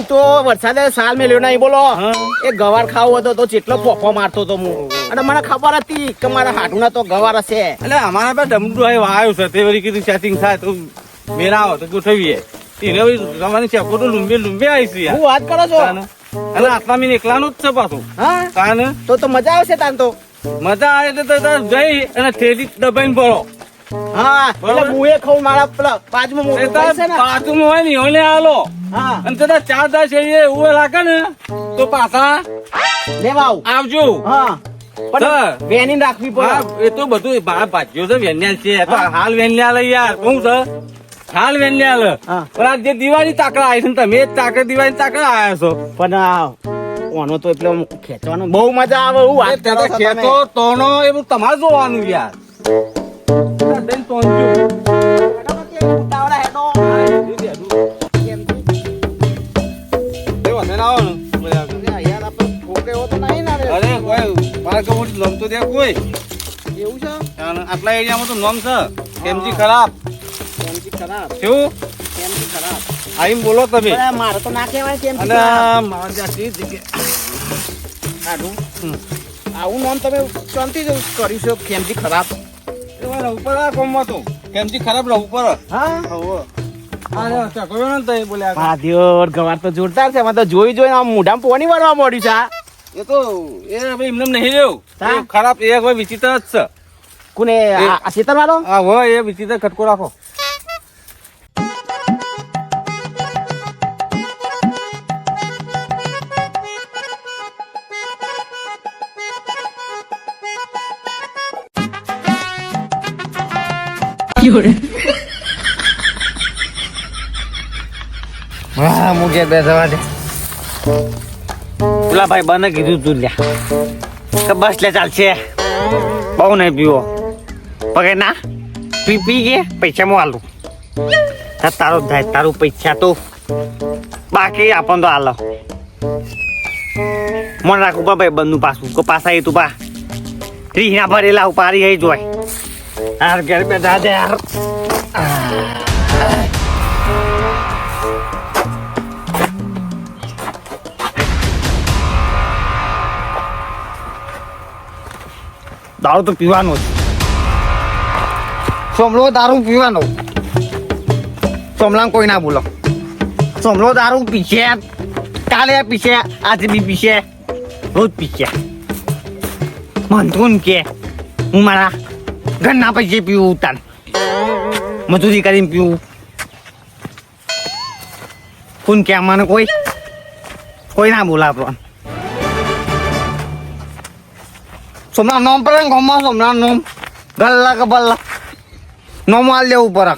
ઈ તો વરસાદે સાલ મેલ્યો નહીં બોલો. એ ગવાર ખાવો હતો તો જેટલો પોફો મારતો તો હું. અને મને ખબર હતી કે મારા હાડુના તો ગવાર હશે. એટલે અમારા પાસે ડમડું આવ્યો આવ્યો છે. તે વળી કીધું સેટિંગ થાય તો મેરા આવો તો ગોઠવીએ એને તમારી ચેકો તો લુંબે લુંબે આવી છે હું વાત કરો છો? અને આટલા મીન એકલાનું જ છે પાછું. હા? કાને તો તો મજા આવશે તાન તો? મજા આવે તો જઈ અને થેલી દબાઈને ભરો. હા એટલે. હું એ ખાઉં મારા પેલા પાંચમો પાંચમો ને. હોય ને ઓલે આલો અને તાર ચાર દસ એ એવું લાગે ને તો પાછા લેવા આવજો. હા. પણ વેની રાખવી પડે. એ તો બધું ભાગ્યો છે વેન્યાલ છે. હાલ વેન્યાલ યાર. શું છે? હાલ વેન્યાલ પણ આ જે દિવાળી તાકડા આવી છે ને તમે જ તાકડા દિવાળી તાકડા આવ્યા છો. પણ ઓનો તો એટલે બહુ મજા આવે હું વાત કરો. ખેતો તોનો એ બધું તમારે જોવાનું યાર. મારે કહું નોમ તો દે કોઈ. એવું છે? આટલા એરિયામાં તો નોમ છે. કેમજી ખરાબ? ખરાબ? શું? ખરાબ? આવીને બોલો તમે. મારે તો ના કહેવાય કેમથી અને. મારા ત્યાં કાઢું. હમ. આવું નામ તમે શાંતિ જ કર્યું છે કેમથી ખરાબ? પડે આ કોમમાં તો. કેમથી ખરાબ રહું પર હા? પાદ્યોર ગવાર તો જોરદાર છે. જોઈ જોઈને મોઢામાં પોણી વળવા મળ્યું છે. એ તો એ ભાઈ એમને નહીં રહ્યું? ખરાબ એ કોઈ વિચિત્ર જ છે. કોને આ આ શીતળ વાળો હા હોય એ વિચિત્ર ખટકો રાખો. હા મુકે બે જવા દે પેલા ભાઈ બને કીધું તું લ્યા. કે બસ લે ચાલશે. બહુ નહીં પીવો. પગે ના. પી પી કે પૈસા હું આલું. તારો થાય તારું પૈસા તો બાકી આપણ તો આલો. મન રાખું પા ભાઈ બંધનું પાછું? કે પાછા એ તું પા ત્રીના ભરેલા ઉપારી હઈ જોય. યાર ઘેર બેઠા દે યાર. દારૂ તો પીવાનો જ. સોમલો દારૂ પીવાનો. સોમલા કોઈ ના બોલો. સોમલો દારૂ પીશે, કાલે પીશે, આજે બી પીશે, રોજ પીશે. મનતું કે, હું મારા ઘરના પૈસે પીવું તાન મજૂરી કરીને પીવું. કોણ કે મને કોઈ? કોઈ ના બોલા આપણને સોમના નોમ પર ગોમાં સોમના નોમ. ગલ્લા કે બલ્લા નોમ આલ દેવું પર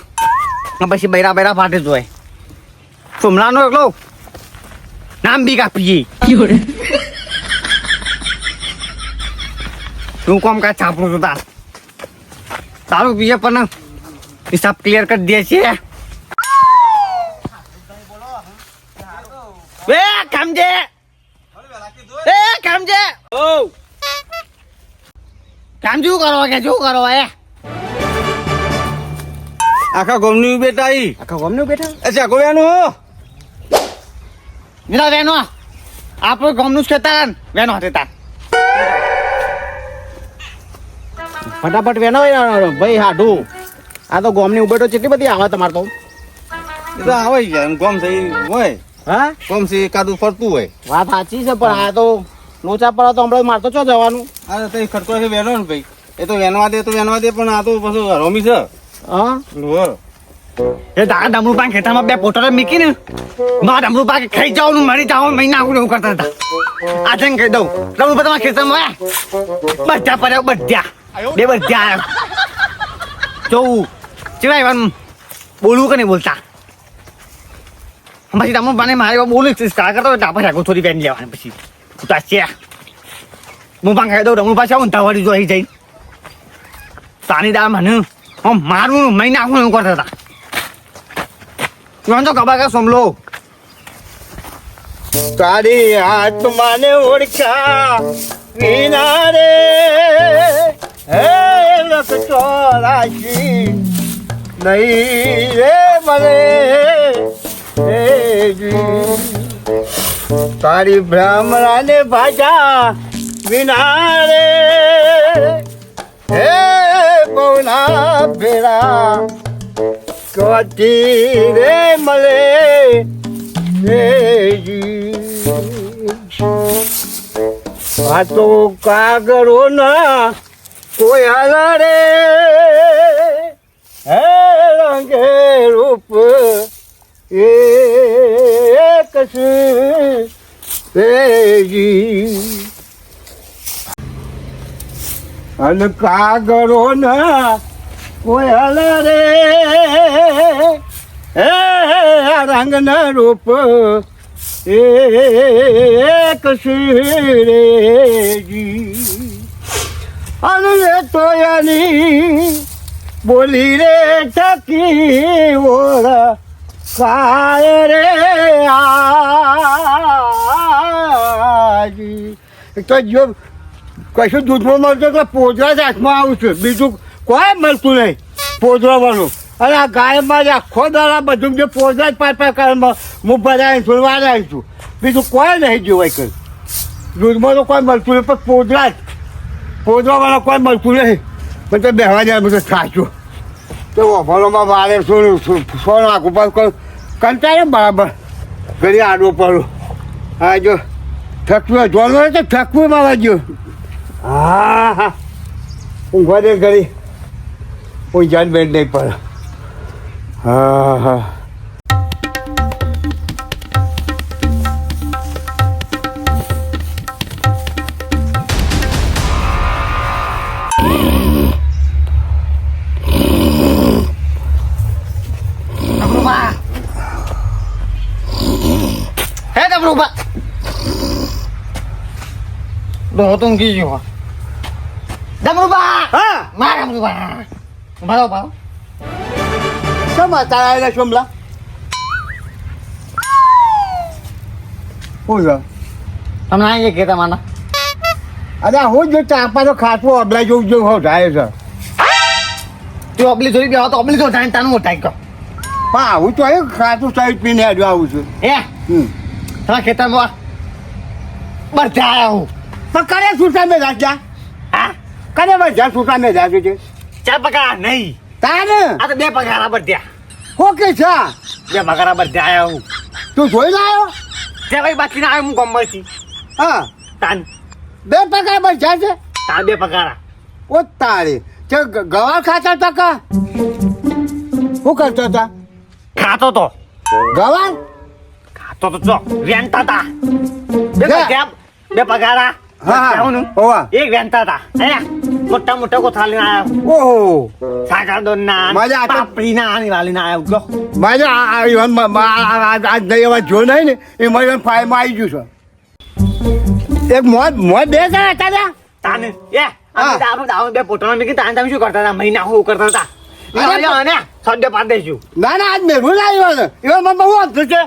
પછી બૈરા બૈરા ફાટે જોય સોમલા નો એકલો. નામ બી કાપીએ. તું કોમ કા છાપડું છું તાર. તારું પીએ પણ હિસાબ ક્લિયર કરી દે છે એ કામજે એ કામજે ઓ કામ શું કરો કે શું કરો એ આખા ગોમનું બેટા આવી આખા ગામનું બેઠા અચ્છા ચકોયાનું નીલા વેનો આપણું ગોમનું જ ખેતર વેનો હતી ફટાફટ વેનો ભાઈ હાડું. આ તો ગોમની ઉભેટો કેટલી બધી આવે તમારે તો. એ તો આવે યાર ગોમ થઈ હોય. હા? ગોમથી એકાદું ફરતું હોય. વાત સાચી છે પણ આ તો લોચા પર તો હમણાં મારતો છો જવાનું. આ તો ખટકો છે વેનો ને ભાઈ. એ તો વેનવા દે તો વેનવા દે પણ આ તો પછી રોમી છે. હા. એ તારા ડમરૂ પાક ખેતરમાં બે પોટરો મૂકીને મારા ડમરૂ પાક ખાઈ જાવ મરી જાવ મહિના આવું એવું કરતા હતા. આજે કહી દઉં ડમરૂ પાક તમારા ખેતરમાં બધા પડ્યા બધા બે બધા જોવું ચેવા એવાનું બોલવું કે નહીં બોલતા? પછી તમે મને મારે બોલું સ્ટાર કરતો હોય આપણે આગળ થોડી પેન લેવાની પછી. ઉતા છે. હું પાંખ ખાઈ દઉં ડમરૂ પાછા ઊંધા તાવાડી જોઈ જઈ તાની દાળ મને હું મારું મહિના આવું એવું કરતા હતા. તો કબા કે સમલો. તારી આત્માને ઓળખા વિના રે હે લખતો રાશી નહીં રે જી. તારી બ્રાહ્મણાને ભાજા વિના રે ભેરા કવાથી રે મળે આ તો કાગરો ના કોઈ હાલા રે. હે રંગે રૂપ એક રેજી અને કાગરો ના કોઈ હાલા રે હે રંગ ના રૂપ એક રેજી અને તોયાની બોલી રે ટકી ઓળા કાય રે આજી. તો જો કશું દૂધમાં મળતો તો પોતરા જ હાથમાં આવું બીજું કોઈ મળતું નહીં. પોદરાવાનું અને આ ગાયમાં આખો દાડા બધું જે પોદરા જ પાર પાર કરે હું ભરાય છું વાળાય છું. બીજું કોઈ નહીં જોવાય કઈ. દૂધમાં તો કોઈ મળતું નહીં, પણ પોદરા જ પોદરાવાળા કોઈ મળતું નહીં. પણ તો બેહવા જાય બધું થાચું તો વફાલોમાં વારે શું સોન આખું પાસ કર કંટાળે બરાબર. ઘરે આડો પડું. હા, જો. થકવું જોવાનું તો થકવું મારા જો હા હા. ઊંઘવા દે ઘરે ઊંઝાન બેન નહીં પડે હા હા Dabruba. Hei Dabruba. Đồ tung ghi gì hả? Dabruba. હા Mà Dabruba. Bao bao. શેમાં તારા આવેલા સોમલા શું છે nay gì kita mana? અરે હું જો ચાપાનો ખાટવો અબલા જેવું જેવું હો થાય છે Tu beli suri dia tu beli tu jangan tanu utai kau. પણ આવું તો એ ખાટું સાઈડ પીને હેડવા આવું છું Eh, હમ sama kita mau. Berjauh. પણ કને છૂટા મેં રાખ્યા Ah, કને બધા છૂટા મેં રાખ્યું છે cara pakai nih. તાને Atau dia pakai berdia. Okay છે Dia pakai berjauh. તું જોઈ લાયો Dia pakai batin ayam gombal sih. હા Tan, બે પગાર બધા છે tan dia pakai. ઓ તારી તે ગવાર ખાતા હતા કા શું કરતા હતા Kato to. ગવાર to to. Renta ta. Dia Ya. pakai dia pakai હા હા એક વેનતા હતા હે મોટા મોટા કોથાલી ના આવ્યો ઓહો. સાકર દોન ના મજા પાપડી ના આની વાલી ના આવ્યો ગયો મારે આ- આ ઈવન મ- મ- આ- આ- આ- આ નહીં એવા જો નહીં ને એ ફાઈ માં આવી ગયું છે. એક મોત મોત બે જણા હતા તાને એ. આપણે દારૂ બે પોટો મીકી તાને તમે શું કરતા હતા? મહિના હું કરતા હતા? ના ના આજ મેળવું ના આવ્યો ને એવા મને બહુ અફસોસ છે?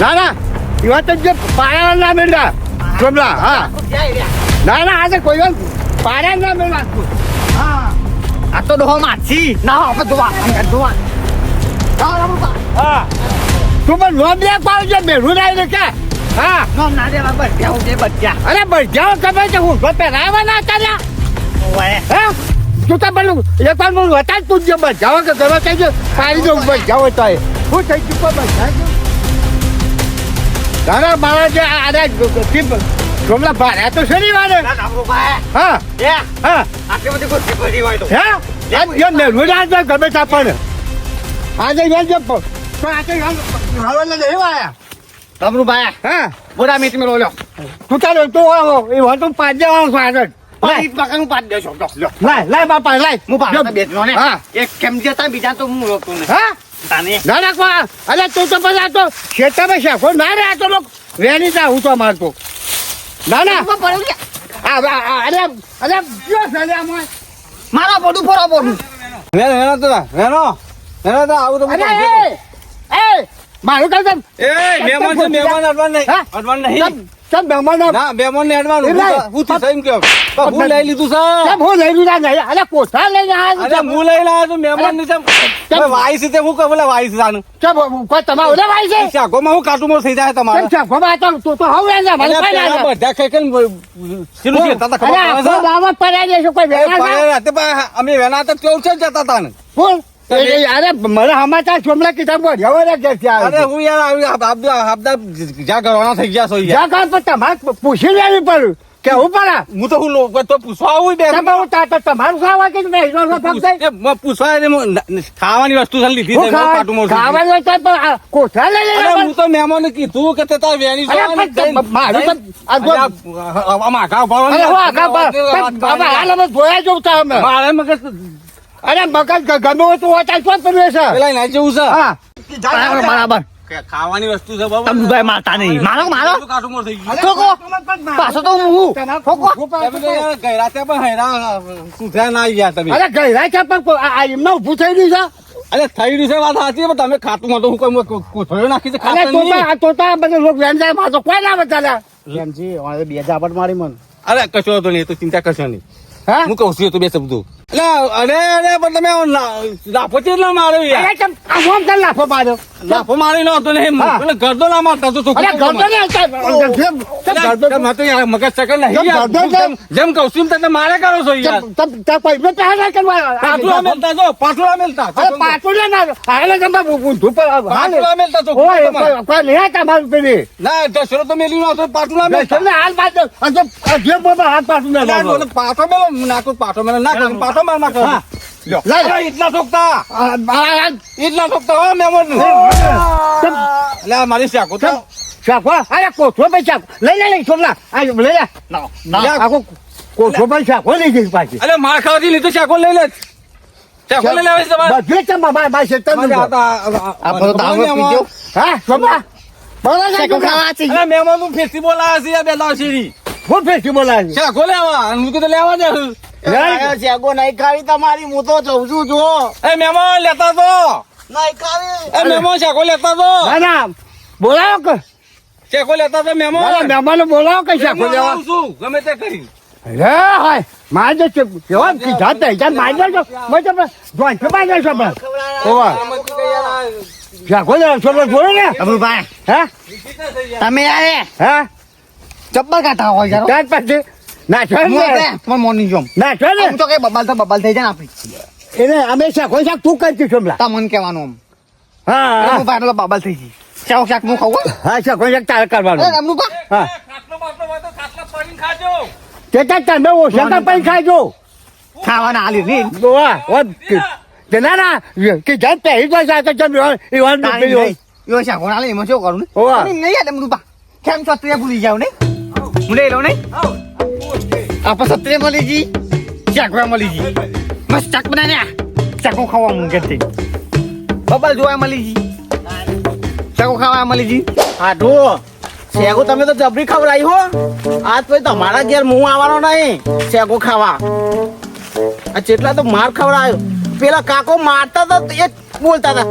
ના ના એવા તો જે પાયા ના મેળા ચોમલા હા. ના ના આજે કોઈ વાર પાયા ના મેળા હા. આ તો ડોહો માછી ના આપણે ના ના હા તું પણ લોન લે પાવ છે મેળવું ના આવ્યું કે? હા. નો ના દે બાબા બેહું દે બચ્ચા અરે બજાવ તમે છે હું તો પહેરાવાના હતા લ્યા ઓય હે? તું તો પેલું એક વાર હું હતા તું જે બજાવ કે ગમે તે જે પાડી દઉં બજાવ તો હું થઈ ચૂકો બજાવ તારા બાળા જે આરે ગમલા ભાર્યા તો શરી વારે. ના ના હા હા. આટલી બધી કોઈ પડી હોય તો. હે? આ જે મેળવું ગમે તા પણ. આજે યાર જે પણ આજે હવાલે નહીં આયા તમરું ભાયા હા. બોરા મીટ મેલો લ્યો. તું ચાલો તું આવો. એ હોય તો પાંચ જવાનું છે આગળ. પાણી પકાનું પાડ દેશો લો લો લાય લાય બાપા લાય. હું પાડતા બેસનો ને. હા. એક કેમ જતા બીજા તો હું રોકતો ને હા? તાને ના ના અરે તું તો આ તો ખેતરમાં શેફો ના રે તો લોક વેની તા હું તો મારતો ના ના. અરે અરે મારા બોડું ફરો બોડું. વેનો વેનો તો વેનો વેનો તો આવું તો અરે એ એ મારું કામ એ મહેમાન છે મહેમાન અડવાન નહીં અડવાન નહીં. તમ મહેમાન ના મહેમાન ને અડવાન. હું થી સઈમ કેમ હું લઈ લીધું છે. તમ હું લઈ લીધા નહીં અરે કોઠા લઈને આવ્યા અરે હું લઈ લાવ્યો છું મહેમાન ને તમ? વાઈસ છે હું કહું બોલે વાઈસ જાનું. કેમ કોઈ તમારે ઓલે વાઈસ છે? શાકોમાં હું કાટુ થઈ જાય તમારે. કેમ છે તો તો તો હવે ના મને કઈ પેલા ના. બધા કઈ ખાઈને સિલુ છે તાતા ખબર પડે છે? દાવત પડાઈ દેશો કોઈ વેના રાતે અમે વેના તો કેવું છે જતા હતા ને ફૂલ એ- એ અરે મને સમાચાર સોમલા કિતાબ બોલ હવે ને અરે હું યાર આવી આપદા આપદા જ્યાં ઘરવાના થઈ ગયા છો જ્યાં તમારે પૂછી લેવી પડ્યું કે હું હું તો હું લોકો તો પૂછવા આવું બે તમારું ખાવા કે ફક્ત મ- પૂછવા એટલે ખાવાની વસ્તુ લીધી છે કાટું ખાવાનું પણ કોઠા લઈ. હું તો મહેમાનને કીધું કે તે તાર મારું તો- આ જો- અરે હું હાલ અમે જોયા મારે મગજ અરે મગજ ગ- ગમે હોય તો પણ શું છે. પેલા એના જેવું છે. હા. બરાબર બરાબર. ખાવાની વસ્તુ છે બાબા તમે ભાઈ મારતા નહીં. મારો મારો કાટું મોર થઈ ગયું. ઠોકો. પાછો તો હું ઠોકો. તમે તો પણ હેરા સુધરા ના ગયા તમે. અરે ગયરા છે પણ એમને ઊભું થઈ અરે થઈ રહ્યું છે વાત સાચી પણ તમે ખાતું માં તો હું કોઈ કોથળીઓ નાખી છે અરે તો આ તો તા બધા લોકો જાય કોઈ ના બચાલ્યા એમજી બે ઝાપટ મારી મન. અરે કશો હતો નહીં તો ચિંતા કરશો નહીં. હા? હું કહું છું તો બે શબ્દો. અરે અરે પણ તમે લાફો છે ના માર્યો લાફો માર્યો લાફો મારી નો હતો નહીં ગરદો ના મારતા તો મગજ સકલ નહીં? જેમ- કહું છું તમે મારે કરો છો પાછું મેલતા છો પાછું મેલતા. પાછું ના હાલે તમે ઊંધું પર મેલતા છો આ તમારું પેલી ના દશરો તો મેલી નો પાછું મેલતા. હાલ પાછો હાથ પાછું ના ના, લાવો. નો, પાછો મેલો નાખો પાછો ના પાછો માર નાખો એટલા આ- એટલા સોકતા હો મેમોન? એટલે મારી શાકો તો શાકો અરે કોઠો ભાઈ શાકો. લઈ લે લઈ છોકરા આ લઈ લે. યા. આખો કોઠો ભાઈ શાકો લઈ જઈશ પાછી. અરે માર ખાવાથી લીધું શાકો લઈ લે. શાકો લઈ લેવાય તમારે? બધે છે બાબા બાય છે તમે આ બધો દારૂ પીજો. હા છોકરા બોલા છે ખાવા છે. અરે મહેમાનનું ફેસ્ટિવલ આવ્યા છે આ બે લાવશેરી. હું ફેસ્ટિવલ આવી શાકો લેવા હું કીધું લેવા દે એ શેકો નહીં ખાવી તમારી હું તો જઉં છું જો એ મેમો લેતા તો નહીં ખાવી એ મહેમાન શાકો લેતા તો ના ના બોલાવો કે. શાકો લેતા તો મેમો ના, બોલાવો કે મહેમાન લેવા. છું ગમે તે કરી. રે હાય મારે જે છે કેવા કીધા તે જાન છે તમે ઓવા. શાકો લેવા છોકરો જોયો ને? અમરુભાઈ હા? તમે યાર હે? ચપ્પલ કાઢતા હોય યાર. ત્યાર પછી ના છો ને પણ મોર્નિંગ જોમ. ના છો ને હું તો કઈ બબાલ તો બબાલ થઈ જાય ને આપણી. એને અમે કોઈ શાક તું કરતી છો હમણાં. તમને કહેવાનું આમ. હા અમરુભાઈ તો બબાલ થઈ ગઈ. શાક શાક હું ખાવું હા કોઈ શાક તારે કરવાનું. અરે અમરુભા હા. તો તે ત્યાં તમે ઓછા પણ ખાજો. ખાવાના વાહ કે ના ના કે જાત તો જમ એ તારી નહીં. યો શાક હાલે એમાં શું કરું ને? નહીં યાર અમરુભા કેમ સત્રે ભૂલી જાવ ને હું લો લઉં નહીં? આપણે સત્રે મળી જી શાકવા મળી જી મસ્ત શાક બનાવ્યા? શાકો ખાવા હું બબલ જોવા મળી જી શાકો ખાવા મળી જી. આઢું શેકો તમે તો જબરી ખવડાવી હો. આજ પછી તમારા ઘેર હું આવવાનો નહીં. શેગો ખાવા. આ જેટલા તો માર ખવડાયો. પેલા કાકો મારતા હતા એ બોલતા હતા.